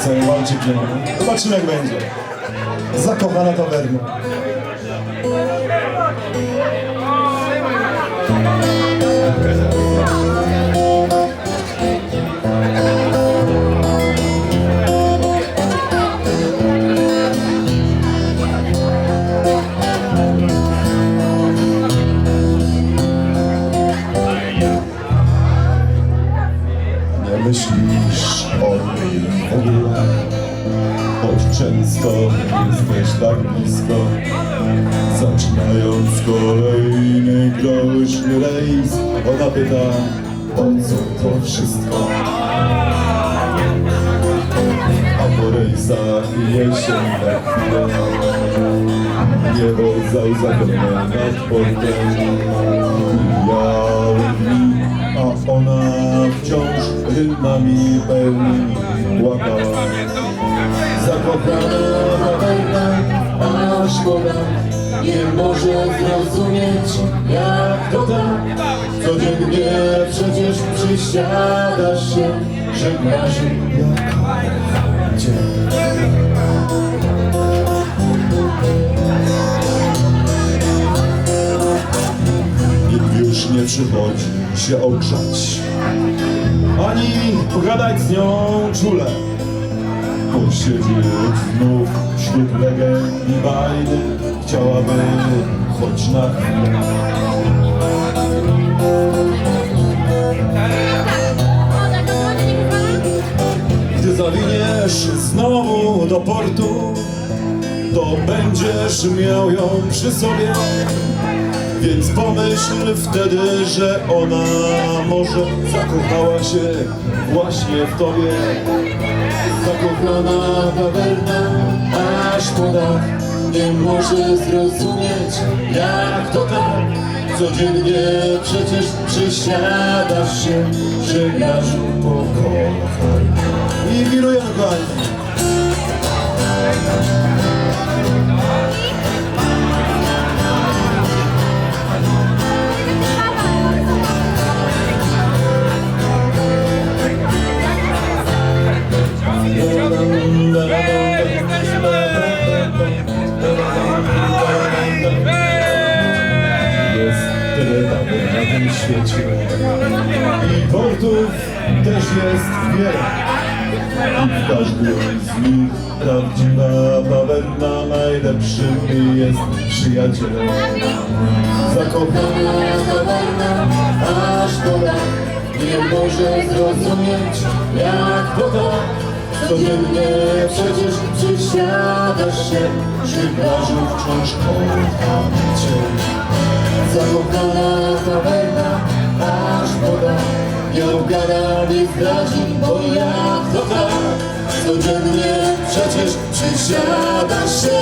Cały walczyk nie Zobaczymy jak będzie. Zakochana tawerna. Nie nim w ogóle Choć często jesteś tak blisko Zaczynając kolejny groźny rejs Ona pyta, po co to wszystko? A po rejsach jesienna chwila Niebo załzawione nad portem dni, a ona wciąż rytmami pełnymi łapała Zakochana bawerna, a szkoda Nie może zrozumieć jak to tak. Codziennie przecież przysiadasz się Żegnasz jak już nie przychodzi się ogrzać. Ani pogadać z nią czule. Posiedzieć znów wśród legend i bajdy Chciałaby choć na chwilę. Gdy zawiniesz znowu do portu To będziesz miał ją przy sobie Więc pomyśl wtedy, że ona może zakochała się właśnie w tobie. Zakochana bawerna, aż poda Nie może zrozumieć jak to tak. Codziennie przecież przysiadasz się Żegnasz pokochaj. I wirujemy kochani I portów też jest wiele. I w każdym z nich prawdziwa bawerna Najlepszym jest przyjacielem Zakochana bawerna, aż szkoda Nie może zrozumieć jak to tak. Codziennie przecież przysiadasz się Przy plaży wciąż kocham cię. Zakochana Nie zdradzi, bo jak to tak Codziennie przecież przysiadasz się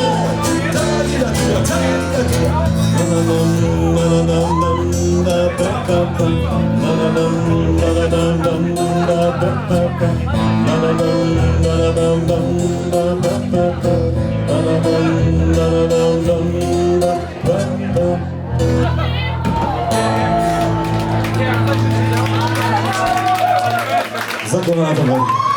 Zakonana tawerna.